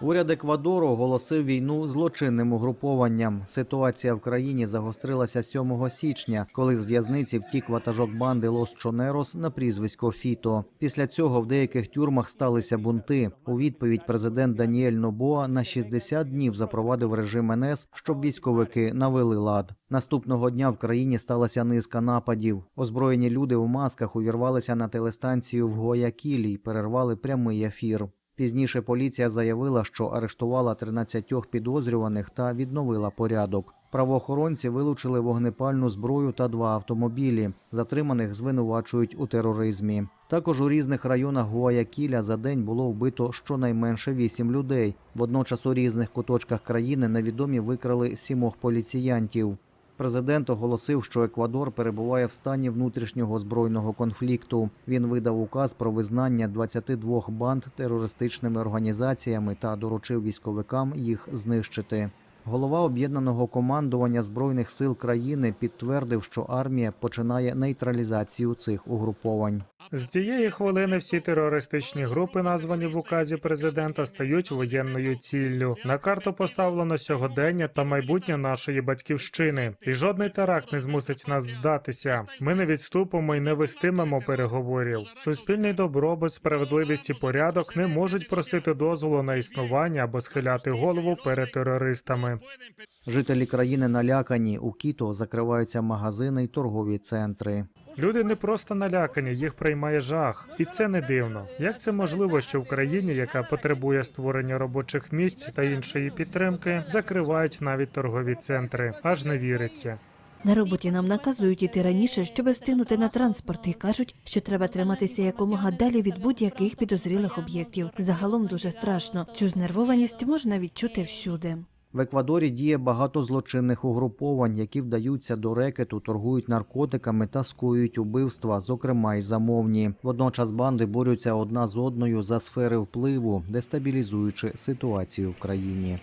Уряд Еквадору оголосив війну злочинним угрупованням. Ситуація в країні загострилася 7 січня, коли з в'язниці втік ватажок банди Лос Чонерос на прізвисько Фіто. Після цього в деяких тюрмах сталися бунти. У відповідь президент Даніель Нобоа на 60 днів запровадив режим НС, щоб військовики навели лад. Наступного дня в країні сталася низка нападів. Озброєні люди у масках увірвалися на телестанцію в Гоякілі й перервали прямий ефір. Пізніше поліція заявила, що арештувала 13 підозрюваних та відновила порядок. Правоохоронці вилучили вогнепальну зброю та два автомобілі. Затриманих звинувачують у тероризмі. Також у різних районах Гуаякіля за день було вбито щонайменше вісім людей. Водночас у різних куточках країни невідомі викрали сімох поліціянтів. Президент оголосив, що Еквадор перебуває в стані внутрішнього збройного конфлікту. Він видав указ про визнання 22 банд терористичними організаціями та доручив військовикам їх знищити. Голова об'єднаного командування збройних сил країни підтвердив, що армія починає нейтралізацію цих угруповань. З цієї хвилини всі терористичні групи, названі в указі президента, стають воєнною ціллю. На карту поставлено сьогодення та майбутнє нашої батьківщини. І жодний теракт не змусить нас здатися. Ми не відступимо і не вестимемо переговорів. Суспільний добробут, справедливість і порядок не можуть просити дозволу на існування або схиляти голову перед терористами. Жителі країни налякані. У Кіто закриваються магазини й торгові центри. Люди не просто налякані, їх приймає жах, і це не дивно. Як це можливо, що в країні, яка потребує створення робочих місць та іншої підтримки, закривають навіть торгові центри? Аж не віриться. На роботі нам наказують іти раніше, щоб встигнути на транспорт, і кажуть, що треба триматися якомога далі від будь-яких підозрілих об'єктів. Загалом дуже страшно. Цю знервованість можна відчути всюди. В Еквадорі діє багато злочинних угруповань, які вдаються до рекету, торгують наркотиками та скоюють убивства, зокрема й замовні. Водночас банди борються одна з одною за сфери впливу, дестабілізуючи ситуацію в країні.